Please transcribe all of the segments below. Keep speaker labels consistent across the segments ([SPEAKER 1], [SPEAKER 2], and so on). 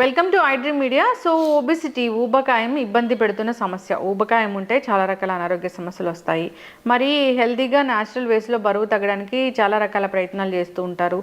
[SPEAKER 1] Welcome to iDream media so obesity ఊబకాయం ఇబ్బంది పెడుతున్న సమస్య. ఊబకాయం ఉంటే చాలా రకాల అనారోగ్య సమస్యలు వస్తాయి. మరి హెల్దీగా న్యాచురల్ వేస్లో బరువు తగ్గడానికి చాలా రకాల ప్రయత్నాలు చేస్తూ ఉంటారు.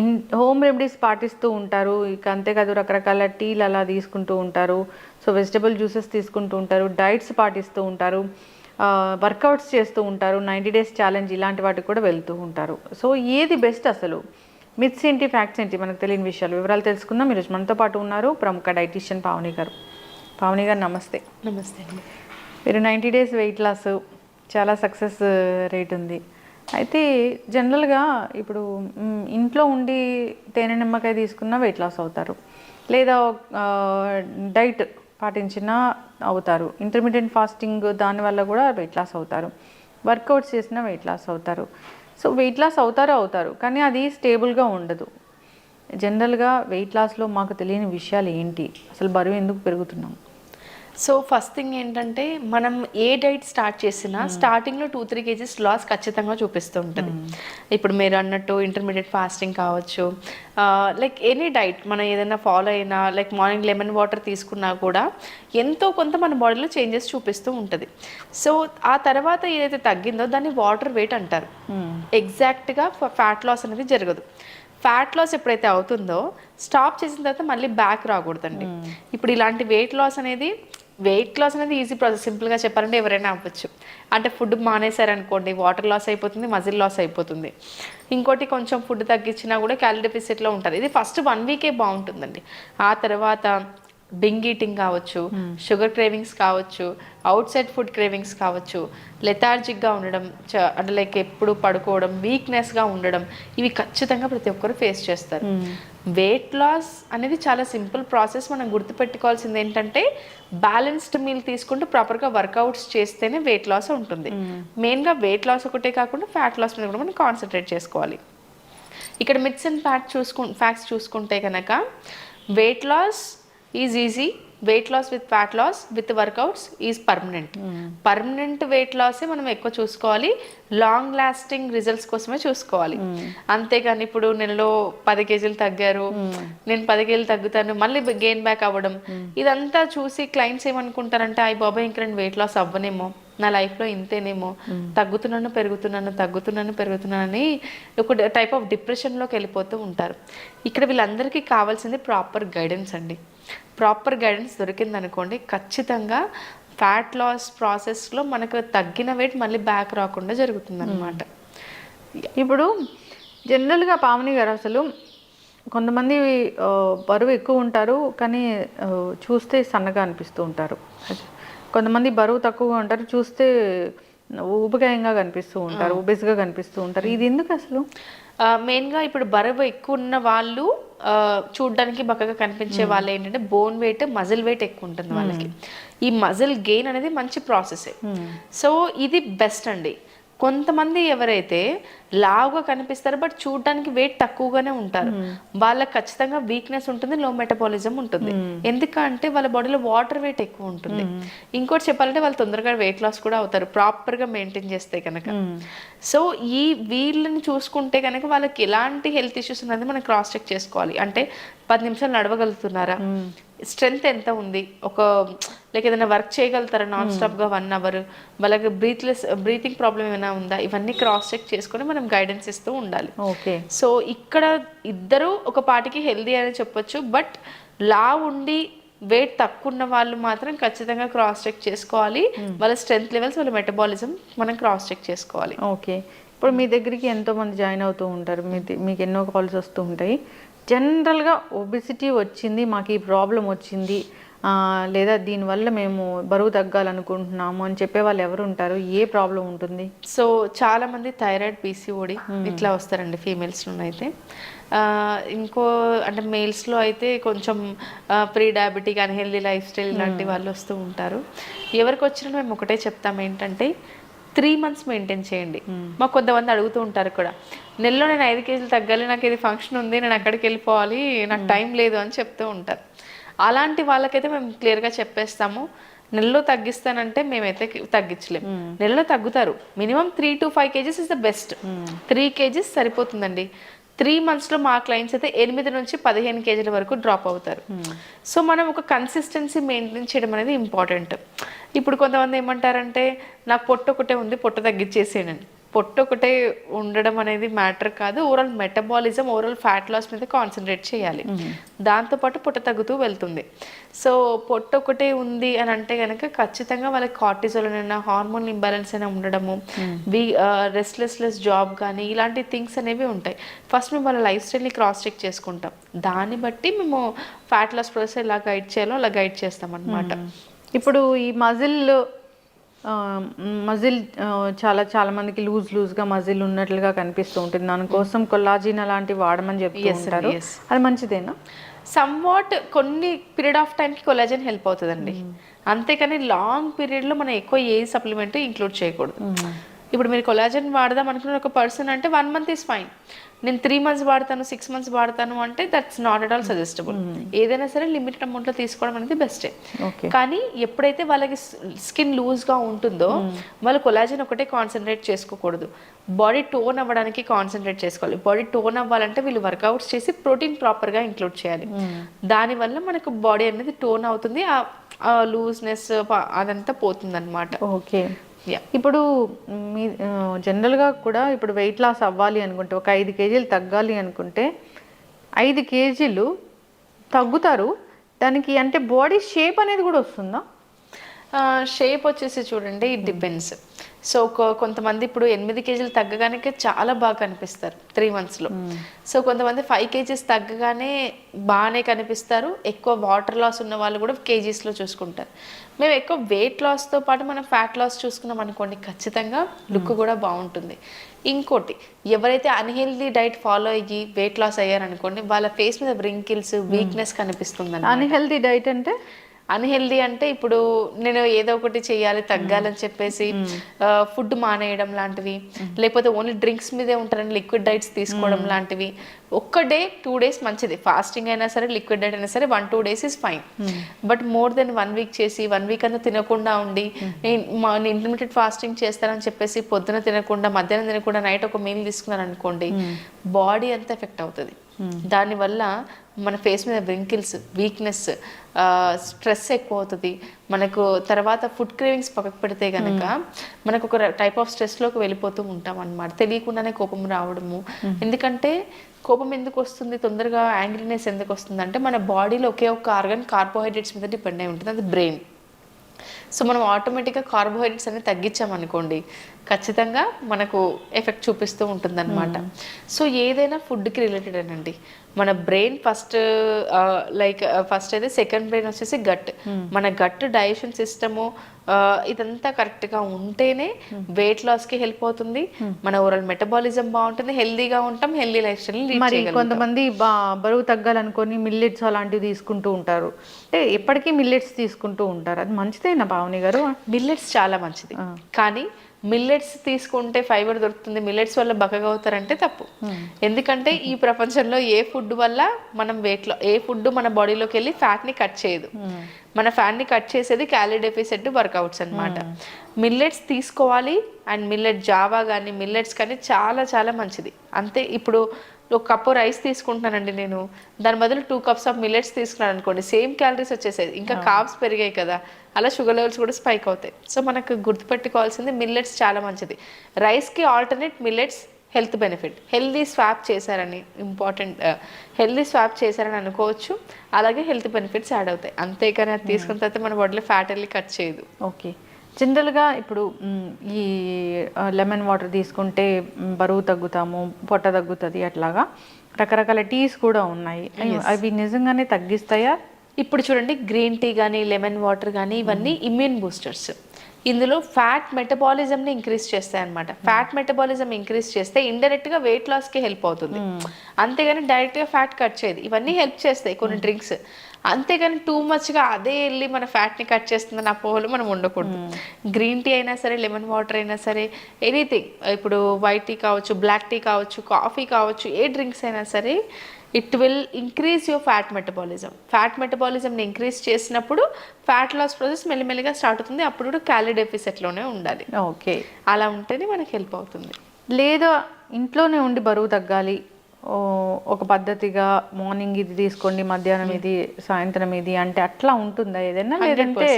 [SPEAKER 1] ఇన్ హోమ్ రెమెడీస్ పాటిస్తూ ఉంటారు. ఇక అంతేకాదు రకరకాల టీలు అలా తీసుకుంటూ ఉంటారు. సో వెజిటబుల్ జ్యూసెస్ తీసుకుంటూ ఉంటారు. డైట్స్ పాటిస్తూ ఉంటారు. వర్కౌట్స్ చేస్తూ ఉంటారు. నైంటీ డేస్ ఛాలెంజ్ ఇలాంటి వాటికి కూడా వెళ్తూ ఉంటారు. సో ఏది బెస్ట్ అసలు? మిత్స్ ఏంటి ఫ్యాక్ట్స్ ఏంటి మనకు తెలియని విషయాలు వివరాలు తెలుసుకుందాం. ఈరోజు మనతో పాటు ఉన్నారు ప్రముఖ డైటీషియన్ పావని గారు. పావని గారు నమస్తే.
[SPEAKER 2] నమస్తే అండి.
[SPEAKER 1] మీరు నైంటీ డేస్ వెయిట్ లాస్ చాలా సక్సెస్ రేట్ ఉంది. అయితే జనరల్గా ఇప్పుడు ఇంట్లో ఉండి తేనె నిమ్మకాయ తీసుకున్న వెయిట్ లాస్ అవుతారు. లేదా డైట్ పాటించినా అవుతారు. ఇంటర్మీడియట్ ఫాస్టింగ్ దానివల్ల కూడా వెయిట్ లాస్ అవుతారు. వర్కౌట్స్ చేసినా వెయిట్ లాస్ అవుతారు. సో వెయిట్ లాస్ అవుతారు అవుతారు. కానీ అది స్టేబుల్గా ఉండదు. జనరల్గా వెయిట్ లాస్లో మాకు తెలియని విషయాలు ఏంటి? అసలు బరువు ఎందుకు పెరుగుతున్నాం?
[SPEAKER 2] సో ఫస్ట్ థింగ్ ఏంటంటే మనం ఏ డైట్ స్టార్ట్ చేసినా స్టార్టింగ్లో టూ త్రీ కేజీస్ లాస్ ఖచ్చితంగా చూపిస్తూ ఉంటుంది. ఇప్పుడు మీరు అన్నట్టు ఇంటర్మీడియట్ ఫాస్టింగ్ కావచ్చు లైక్ ఎనీ డైట్ మనం ఏదైనా ఫాలో అయినా లైక్ మార్నింగ్ లెమన్ వాటర్ తీసుకున్నా కూడా ఎంతో కొంత మన బాడీలో చేంజెస్ చూపిస్తూ ఉంటుంది. సో ఆ తర్వాత ఏదైతే తగ్గిందో దాన్ని వాటర్ వెయిట్ అంటారు. ఎగ్జాక్ట్గా ఫ్యాట్ లాస్ అనేది జరగదు. ఫ్యాట్ లాస్ ఎప్పుడైతే అవుతుందో స్టాప్ చేసిన తర్వాత మళ్ళీ బ్యాక్ రాకూడదండి. ఇప్పుడు ఇలాంటి వెయిట్ లాస్ అనేది వెయిట్ లాస్ అనేది ఈజీ ప్రాసెస్. సింపుల్గా చెప్పాలంటే ఎవరైనా అవ్వచ్చు. అంటే ఫుడ్ మానేశారనుకోండి వాటర్ లాస్ అయిపోతుంది మజిల్ లాస్ అయిపోతుంది. ఇంకోటి కొంచెం ఫుడ్ తగ్గించినా కూడా క్యాలరీ డెఫిసిట్లో ఉంటుంది ఇది ఫస్ట్ వన్ వీకే బాగుంటుందండి. ఆ తర్వాత బింగ్ ఈటింగ్ కావచ్చు షుగర్ క్రేవింగ్స్ కావచ్చు అవుట్ సైడ్ ఫుడ్ క్రేవింగ్స్ కావచ్చు లెథార్జిక్గా ఉండడం చ- అంటే లైక్ ఎప్పుడు పడుకోవడం వీక్నెస్గా ఉండడం ఇవి ఖచ్చితంగా ప్రతి ఒక్కరు ఫేస్ చేస్తారు. వెయిట్ లాస్ అనేది చాలా సింపుల్ ప్రాసెస్ మనం గుర్తుపెట్టుకోవాల్సింది ఏంటంటే బ్యాలెన్స్డ్ మీల్ తీసుకుంటూ ప్రాపర్గా వర్కౌట్స్ చేస్తేనే వెయిట్ లాస్ ఉంటుంది. మెయిన్గా వెయిట్ లాస్ ఒకటే కాకుండా ఫ్యాట్ లాస్ మీద కూడా మనం కాన్సన్ట్రేట్ చేసుకోవాలి. ఇక్కడ మిట్స్ అండ్ ఫ్యాట్ చూసుకు ఫ్యాక్ట్స్ చూసుకుంటే కనుక weight loss is easy. Weight loss with fat loss with workouts is permanent permanent weight లాసే మనం ఎక్కువ చూసుకోవాలి. లాంగ్ లాస్టింగ్ రిజల్ట్స్ కోసమే చూసుకోవాలి. అంతేగాని ఇప్పుడు నెలలో పది కేజీలు తగ్గారు. నేను పది కేజీలు తగ్గుతాను మళ్ళీ గెయిన్ బ్యాక్ అవ్వడం. ఇదంతా చూసి క్లయింట్స్ ఏమనుకుంటారంటే అయ్యి బాబాయ్ ఇంకా నేను వెయిట్ లాస్ అవ్వనేమో. నా లైఫ్లో ఇంతేనేమో. తగ్గుతున్నాను పెరుగుతున్నాను తగ్గుతున్నాను పెరుగుతున్నానని ఒక టైప్ ఆఫ్ డిప్రెషన్లోకి వెళ్ళిపోతూ ఉంటారు. ఇక్కడ వీళ్ళందరికీ కావాల్సింది ప్రాపర్ గైడెన్స్ అండి. ప్రాపర్ గైడెన్స్ దొరికింది అనుకోండి ఖచ్చితంగా ఫ్యాట్ లాస్ ప్రాసెస్లో మనకు తగ్గిన వెయిట్ మళ్ళీ బ్యాక్ రాకుండా జరుగుతుంది అనమాట
[SPEAKER 1] ఇప్పుడు జనరల్గా పావని గారు అసలు కొంతమంది బరువు ఎక్కువ ఉంటారు కానీ చూస్తే సన్నగా అనిపిస్తూ ఉంటారు. కొంతమంది బరువు తక్కువగా ఉంటారు చూస్తే ఊబకాయంగా కనిపిస్తూ ఉంటారు ఉబెస్గా కనిపిస్తూ ఉంటారు. ఇది ఎందుకు అసలు?
[SPEAKER 2] మెయిన్గా ఇప్పుడు బరువు ఎక్కువ ఉన్న వాళ్ళు చూడ్డానికి బక్కగా కనిపించే వాళ్ళు ఏంటంటే బోన్ వెయిట్ మజిల్ వెయిట్ ఎక్కువ ఉంటుంది వాళ్ళకి ఈ మజిల్ గెయిన్ అనేది మంచి ప్రాసెస్. సో ఇది బెస్ట్ అండి. కొంతమంది ఎవరైతే లావుగా కనిపిస్తారో బట్ చూడడానికి వెయిట్ తక్కువగానే ఉంటారు. వాళ్ళకి ఖచ్చితంగా వీక్నెస్ ఉంటుంది లో మెటబాలిజం ఉంటుంది. ఎందుకంటే వాళ్ళ బాడీలో వాటర్ వెయిట్ ఎక్కువ ఉంటుంది. ఇంకోటి చెప్పాలంటే వాళ్ళు తొందరగా వెయిట్ లాస్ కూడా అవుతారు. ప్రాపర్గా మెయింటైన్ చేస్తే కనుక సో ఈ వీళ్ళని చూసుకుంటే కనుక వాళ్ళకి ఎలాంటి హెల్త్ ఇష్యూస్ ఉన్నది మనం క్రాస్ చెక్ చేసుకోవాలి. అంటే పది నిమిషాలు నడవగలుగుతున్నారా? స్ట్రెంగ్త్ ఎంత ఉంది? ఒక లైక్ ఏదైనా వర్క్ చేయగలుగుతారా నాన్ స్టాప్గా వన్ అవర్? వాళ్ళకి బ్రీత్లెస్ బ్రీతింగ్ ప్రాబ్లం ఏమైనా ఉందా? ఇవన్నీ క్రాస్ చెక్ చేసుకొని మనం గైడెన్స్ ఇస్తూ ఉండాలి.
[SPEAKER 1] ఓకే.
[SPEAKER 2] సో ఇక్కడ ఇద్దరు ఒక పాటికి హెల్దీ అని చెప్పొచ్చు బట్ లా ఉండి వెయిట్ తక్కువ ఉన్న వాళ్ళు మాత్రం ఖచ్చితంగా క్రాస్ చెక్ చేసుకోవాలి. వాళ్ళ స్ట్రెంత్ లెవెల్స్ వాళ్ళ మెటబాలిజం మనం క్రాస్ చెక్ చేసుకోవాలి.
[SPEAKER 1] ఓకే. ఇప్పుడు మీ దగ్గరికి ఎంతో మంది జాయిన్ అవుతూ ఉంటారు. మీ మీకు ఎన్నో కాల్స్ వస్తూ ఉంటాయి. జనరల్గా ఒబిసిటీ వచ్చింది మాకు ఈ ప్రాబ్లం వచ్చింది. లేదా దీనివల్ల మేము బరువు తగ్గాలనుకుంటున్నాము అని చెప్పే వాళ్ళు ఎవరు ఉంటారు? ఏ ప్రాబ్లం ఉంటుంది?
[SPEAKER 2] సో చాలా మంది థైరాయిడ్ పీసీఓడి ఇట్లా వస్తారండి ఫీమేల్స్లో అయితే ఇంకో అంటే మేల్స్లో అయితే కొంచెం pre diabetic unhealthy life style ఇలాంటి వాళ్ళు వస్తూ ఉంటారు. ఎవరికి వచ్చినా మేము ఒకటే చెప్తాం ఏంటంటే త్రీ మంత్స్ మెయింటైన్ చేయండి. మాకు కొంతమంది అడుగుతూ ఉంటారు కూడా నెలలో నేను ఐదు కేజీలు తగ్గాలి నాకు ఇది ఫంక్షన్ ఉంది నేను అక్కడికి వెళ్ళిపోవాలి నాకు టైం లేదు అని చెప్తూ ఉంటారు. అలాంటి వాళ్ళకైతే మేము క్లియర్గా చెప్పేస్తాము నెలలో తగ్గిస్తానంటే మేమైతే తగ్గించలేం. నెలలో తగ్గుతారు. Minimum three to five kgs is the best three kgs సరిపోతుందండి. త్రీ మంత్స్లో మా క్లయింట్స్ అయితే ఎనిమిది నుంచి పదిహేను కేజీల వరకు డ్రాప్ అవుతారు. సో మనం ఒక కన్సిస్టెన్సీ మెయింటైన్ చేయడం అనేది ఇంపార్టెంట్ ఇప్పుడు కొంతమంది ఏమంటారంటే నాకు పొట్టు ఒకటే ఉంది పొట్టు తగ్గించేసేయండి పొట్టు ఒకటే ఉండడం అనేది మ్యాటర్ కాదు. Overall metabolism overall fat loss మీద కాన్సన్ట్రేట్ చేయాలి. దాంతోపాటు పొట్ట తగ్గుతూ వెళ్తుంది. సో పొట్టు ఒకటే ఉంది అని అంటే కనుక ఖచ్చితంగా వాళ్ళకి కార్టిజోల్ అయినా హార్మోన్ ఇంబ్యాలెన్స్ అయినా ఉండడము వి రెస్ట్లెస్లెస్ జాబ్ కానీ ఇలాంటి థింగ్స్ అనేవి ఉంటాయి. ఫస్ట్ మేము వాళ్ళ లైఫ్ స్టైల్ని క్రాస్ చెక్ చేసుకుంటాం. దాన్ని బట్టి మేము ఫ్యాట్ లాస్ ప్రాసెస్ ఎలా గైడ్ చేయాలో అలా గైడ్ చేస్తాం అనమాట
[SPEAKER 1] ఇప్పుడు ఈ మజిల్ మజిల్ చాలా చాలా మందికి లూజ్ లూజ్గా మజిల్ ఉన్నట్లుగా కనిపిస్తూ ఉంటుంది. దానికోసం కొల్లాజిన్ అలాంటివి వాడమని ఉంటారు.
[SPEAKER 2] yes.
[SPEAKER 1] అది మంచిదేనా?
[SPEAKER 2] సమ్వాట్ కొన్ని పీరియడ్ ఆఫ్ టైంకి కొలాజన్ హెల్ప్ అవుతుందండి. అంతేకాని లాంగ్ పీరియడ్లో మనం ఎక్కువ ఏ సప్లిమెంట్ ఇంక్లూడ్ చేయకూడదు. ఇప్పుడు మీరు కొలాజన్ వాడదాం అనుకున్న ఒక పర్సన్ అంటే వన్ మంత్ ఈస్ ఫైన్ నేను త్రీ మంత్స్ వాడతాను సిక్స్ మంత్స్ వాడతాను అంటే that's not at all suggestable ఏదైనా సరే లిమిటెడ్ అమౌంట్లో తీసుకోవడం అనేది బెస్టే కానీ ఎప్పుడైతే వాళ్ళకి స్కిన్ లూజ్గా ఉంటుందో వాళ్ళు కొలాజిన్ ఒకటే కాన్సన్ట్రేట్ చేసుకోకూడదు. బాడీ టోన్ అవ్వడానికి కాన్సన్ట్రేట్ చేసుకోవాలి. బాడీ టోన్ అవ్వాలంటే వీళ్ళు వర్కౌట్స్ చేసి ప్రోటీన్ ప్రాపర్గా ఇంక్లూడ్ చేయాలి. దానివల్ల మనకు బాడీ అనేది టోన్ అవుతుంది ఆ లూజ్నెస్ అదంతా పోతుంది అనమాట
[SPEAKER 1] ఓకే ఇప్పుడు మీ జనరల్గా కూడా ఇప్పుడు వెయిట్ లాస్ అవ్వాలి అనుకుంటే ఒక ఐదు కేజీలు తగ్గాలి అనుకుంటే ఐదు కేజీలు తగ్గుతారు. దానికి అంటే బాడీ షేప్ అనేది కూడా వస్తుందా?
[SPEAKER 2] షేప్ వచ్చేసి చూడండి ఇట్ డిపెండ్స్ సో కొంతమంది ఇప్పుడు ఎనిమిది కేజీలు తగ్గగానే చాలా బాగా కనిపిస్తారు త్రీ మంత్స్లో సో కొంతమంది ఫైవ్ కేజీస్ తగ్గగానే బాగానే కనిపిస్తారు ఎక్కువ వాటర్ లాస్ ఉన్న వాళ్ళు కూడా కేజీస్లో చూసుకుంటారు. మేము ఎక్కువ వెయిట్ లాస్తో పాటు మనం ఫ్యాట్ లాస్ చూసుకున్నాం అనుకోండి ఖచ్చితంగా లుక్ కూడా బాగుంటుంది. ఇంకోటి ఎవరైతే అన్హెల్దీ డైట్ ఫాలో అయ్యి వెయిట్ లాస్ అయ్యారనుకోండి వాళ్ళ ఫేస్ మీద బ్రింకిల్స్ వీక్నెస్ కనిపిస్తుంది
[SPEAKER 1] అన్హెల్తీ డైట్ అంటే?
[SPEAKER 2] అన్హెల్దీ అంటే ఇప్పుడు నేను ఏదో ఒకటి చేయాలి తగ్గాలని చెప్పేసి ఫుడ్ మానేయడం లాంటివి లేకపోతే ఓన్లీ డ్రింక్స్ మీదే ఉంటారని లిక్విడ్ డైట్స్ తీసుకోవడం లాంటివి. ఒక్క డే టూ డేస్ మంచిది. ఫాస్టింగ్ అయినా సరే లిక్విడ్ డైట్ అయినా సరే one two days is fine. But more than one week చేసి వన్ వీక్ అంతా తినకుండా ఉండి నేను ఇంటర్మీడియట్ ఫాస్టింగ్ చేస్తానని చెప్పేసి పొద్దున తినకుండా మధ్యాహ్నం తినకుండా నైట్ ఒక మీల్ తీసుకున్నాను అనుకోండి బాడీ అంతా ఎఫెక్ట్ అవుతుంది. దానివల్ల మన ఫేస్ మీద వ్రింకిల్స్ వీక్నెస్ స్ట్రెస్ ఎక్కువ అవుతుంది మనకు తర్వాత ఫుడ్ క్రేవింగ్స్ పక్కకు పెడితే కనుక మనకు ఒక టైప్ ఆఫ్ స్ట్రెస్లోకి వెళ్ళిపోతూ ఉంటాం అన్నమాట తెలియకుండానే కోపం రావడము. ఎందుకంటే కోపం ఎందుకు వస్తుంది? తొందరగా యాంగ్రీనెస్ ఎందుకు వస్తుంది? అంటే మన బాడీలో ఒకే ఒక ఆర్గన్ కార్బోహైడ్రేట్స్ మీద డిపెండ్ అయి ఉంటుంది. అది బ్రెయిన్ సో మనం ఆటోమేటిక్గా కార్బోహైడ్రేట్స్ అనేది తగ్గించామనుకోండి ఖచ్చితంగా మనకు ఎఫెక్ట్ చూపిస్తూ ఉంటుందన్నమాట. సో ఏదైనా ఫుడ్కి రిలేటెడ్ అనండి. మన బ్రెయిన్ ఫస్ట్ లైక్ ఫస్ట్ అయితే సెకండ్ బ్రెయిన్ వచ్చేసి గట్. మన గట్ డైజెషన్ సిస్టము ఇదంతా కరెక్ట్గా ఉంటేనే వెయిట్ లాస్కి హెల్ప్ అవుతుంది. మన ఓవరాల్ మెటబాలిజం బాగుంటుంది హెల్దీగా ఉంటాం హెల్దీ లైఫ్ స్టైల్
[SPEAKER 1] మరి కొంతమంది బా బరువు తగ్గాలనుకొని మిల్లెట్స్ అలాంటివి తీసుకుంటూ ఉంటారు. అంటే ఎప్పటికీ మిల్లెట్స్ తీసుకుంటూ ఉంటారు. అది మంచిదేనా పావని గారు?
[SPEAKER 2] మిల్లెట్స్ చాలా మంచిది. కానీ మిల్లెట్స్ తీసుకుంటే ఫైబర్ దొరుకుతుంది. మిల్లెట్స్ వల్ల బక్కగా అవుతారంటే తప్పు. ఎందుకంటే ఈ ప్రపంచంలో ఏ ఫుడ్ వల్ల మనం వెయిట్లో ఏ ఫుడ్ మన బాడీలోకి వెళ్ళి ఫ్యాట్ని కట్ చేయదు. మన ఫ్యాట్ని కట్ చేసేది క్యాలరీ డెఫిసిట్ వర్కౌట్స్ అన్నమాట. మిల్లెట్స్ తీసుకోవాలి అండ్ మిల్లెట్ జావా కానీ మిల్లెట్స్ కానీ చాలా చాలా మంచిది. అంతే ఇప్పుడు ఒక కప్పు రైస్ తీసుకుంటున్నానండి నేను. దాని బదులు టూ కప్స్ ఆఫ్ మిల్లెట్స్ తీసుకున్నాను అనుకోండి. సేమ్ క్యాలరీస్ వచ్చేసేది. ఇంకా కాబ్స్ పెరిగాయి కదా. అలా షుగర్ లెవెల్స్ కూడా స్పైక్ అవుతాయి. సో మనకు గుర్తుపెట్టుకోవాల్సింది మిల్లెట్స్ చాలా మంచిది. రైస్కి alternate millets health benefit healthy swap చేశారని ఇంపార్టెంట్ హెల్దీ స్వాప్ చేశారని అనుకోవచ్చు. అలాగే హెల్త్ బెనిఫిట్స్ యాడ్ అవుతాయి. అంతేకాని అది తీసుకున్న తర్వాత మన బాడీలో ఫ్యాట్ వెళ్ళి కట్ చేయదు.
[SPEAKER 1] ఓకే జనరల్గా ఇప్పుడు ఈ లెమన్ వాటర్ తీసుకుంటే బరువు తగ్గుతాము పొట్ట తగ్గుతుంది అట్లాగా రకరకాల టీస్ కూడా ఉన్నాయి. అవి- అవి నిజంగానే తగ్గిస్తాయా?
[SPEAKER 2] ఇప్పుడు చూడండి గ్రీన్ టీ కానీ లెమన్ వాటర్ కానీ ఇవన్నీ ఇమ్యూన్ బూస్టర్స్. ఇందులో ఫ్యాట్ మెటబాలిజంని ఇంక్రీజ్ చేస్తాయి అనమాట ఫ్యాట్ మెటబాలిజం ఇంక్రీజ్ చేస్తే ఇండైరెక్ట్గా వెయిట్ లాస్కి హెల్ప్ అవుతుంది. అంతేగాని డైరెక్ట్గా ఫ్యాట్ కట్ చేయదు. ఇవన్నీ హెల్ప్ చేస్తాయి కొన్ని డ్రింక్స్. అంతేగాని టూ మచ్గా అదే వెళ్ళి మన ఫ్యాట్ని కట్ చేస్తుందని అపోహలు మనం ఉండకూడదు. గ్రీన్ టీ అయినా సరే లెమన్ వాటర్ అయినా సరే ఎనీథింగ్ ఇప్పుడు వైట్ టీ కావచ్చు బ్లాక్ టీ కావచ్చు కాఫీ కావచ్చు ఏ డ్రింక్స్ అయినా సరే it will increase your fat metabolism fat మెటబాలిజంని increase చేసినప్పుడు ఫ్యాట్ లాస్ ప్రాసెస్ మెల్లిమెల్లిగా స్టార్ట్ అవుతుంది. అప్పుడు కూడా క్యాలరీ డెఫిసిట్లోనే ఉండాలి.
[SPEAKER 1] ఓకే
[SPEAKER 2] అలా ఉంటేనే మనకి హెల్ప్ అవుతుంది.
[SPEAKER 1] లేదా ఇంట్లోనే ఉండి బరువు తగ్గాలి ఒక పద్ధతిగా మార్నింగ్ ఇది తీసుకోండి మధ్యాహ్నం ఇది సాయంత్రం ఇది అంటే అట్లా ఉంటుందా ఏదైనా? లేదంటే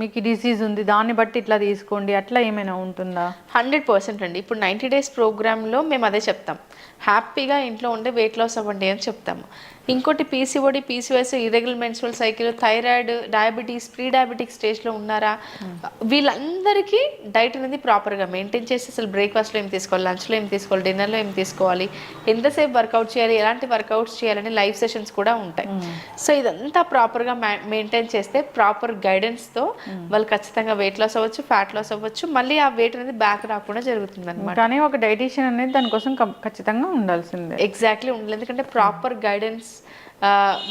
[SPEAKER 1] మీకు డిసీజ్ ఉంది దాన్ని బట్టి ఇట్లా తీసుకోండి అట్లా ఏమైనా ఉంటుందా?
[SPEAKER 2] హండ్రెడ్ పర్సెంట్ అండి. ఇప్పుడు నైంటీ డేస్ ప్రోగ్రాంలో మేము అదే చెప్తాం. హ్యాపీగా ఇంట్లో ఉండే వెయిట్ లాస్ అవ్వండి అని చెప్తాము. ఇంకోటి PCOD PCOS irregular menstrual cycle thyroid diabetes pre diabetic స్టేజ్లో ఉన్నారా? వీళ్ళందరికీ డైట్ అనేది ప్రాపర్గా మెయింటైన్ చేసి అసలు బ్రేక్ఫాస్ట్లో ఏం తీసుకోవాలి లంచ్లో ఏం తీసుకోవాలి డిన్నర్లో ఏం తీసుకోవాలి ఎంతసేపు వర్కౌట్ చేయాలి ఎలాంటి వర్కౌట్స్ చేయాలని లైవ్ సెషన్స్ కూడా ఉంటాయి. సో ఇదంతా ప్రాపర్గా మెయింటైన్ చేస్తే ప్రాపర్ గైడెన్స్తో వాళ్ళు ఖచ్చితంగా వెయిట్ లాస్ అవ్వచ్చు ఫ్యాట్ లాస్ అవ్వచ్చు మళ్ళీ ఆ వెయిట్ అనేది బ్యాక్ రాకుండా జరుగుతుంది అనమాట
[SPEAKER 1] కానీ ఒక డైటీషియన్ అనేది దానికోసం ఖచ్చితంగా ఉండాల్సిందే.
[SPEAKER 2] ఎగ్జాక్ట్లీ ఉండాలి. ఎందుకంటే ప్రాపర్ గైడెన్స్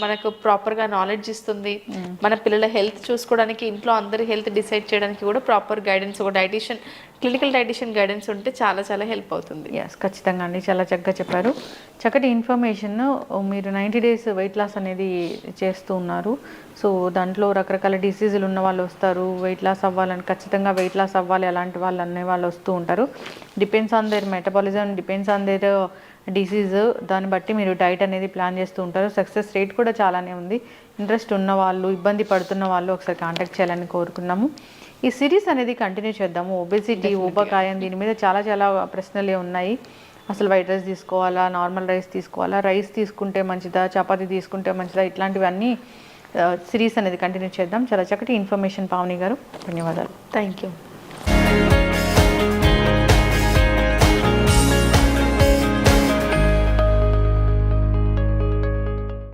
[SPEAKER 2] మనకు ప్రాపర్గా నాలెడ్జ్ ఇస్తుంది. మన పిల్లల హెల్త్ చూసుకోవడానికి ఇంట్లో అందరి హెల్త్ డిసైడ్ చేయడానికి కూడా ప్రాపర్ గైడెన్స్ ఒక డైటిషియన్ క్లినికల్ డైటిషియన్ గైడెన్స్ ఉంటే చాలా చాలా హెల్ప్ అవుతుంది.
[SPEAKER 1] ఎస్ ఖచ్చితంగా అండి. చాలా చక్కగా చెప్పారు. చక్కటి ఇన్ఫర్మేషన్ మీరు నైంటీ డేస్ వెయిట్ లాస్ అనేది చేస్తూ ఉన్నారు. సో దాంట్లో రకరకాల డిసీజులు ఉన్న వాళ్ళు వస్తారు. వెయిట్ లాస్ అవ్వాలని ఖచ్చితంగా వెయిట్ లాస్ అవ్వాలి అలాంటి వాళ్ళు అనే వాళ్ళు వస్తూ ఉంటారు. Depends on their metabolism depends on their disease దాన్ని బట్టి మీరు డైట్ అనేది ప్లాన్ చేస్తూ ఉంటారు. సక్సెస్ రేట్ కూడా చాలానే ఉంది. ఇంట్రెస్ట్ ఉన్న వాళ్ళు ఇబ్బంది పడుతున్న వాళ్ళు ఒకసారి కాంటాక్ట్ చేయాలని కోరుకున్నాము. ఈ సిరీస్ అనేది కంటిన్యూ చేద్దాము. ఒబెసిటీ ఊబకాయం దీని మీద చాలా చాలా ప్రశ్నలే ఉన్నాయి. అసలు వైట్ రైస్ తీసుకోవాలా నార్మల్ రైస్ తీసుకోవాలా రైస్ తీసుకుంటే మంచిదా చపాతీ తీసుకుంటే మంచిదా ఇట్లాంటివన్నీ సిరీస్ అనేది కంటిన్యూ చేద్దాం. చాలా చక్కటి ఇన్ఫర్మేషన్ పావని గారు. ధన్యవాదాలు.
[SPEAKER 2] Thank you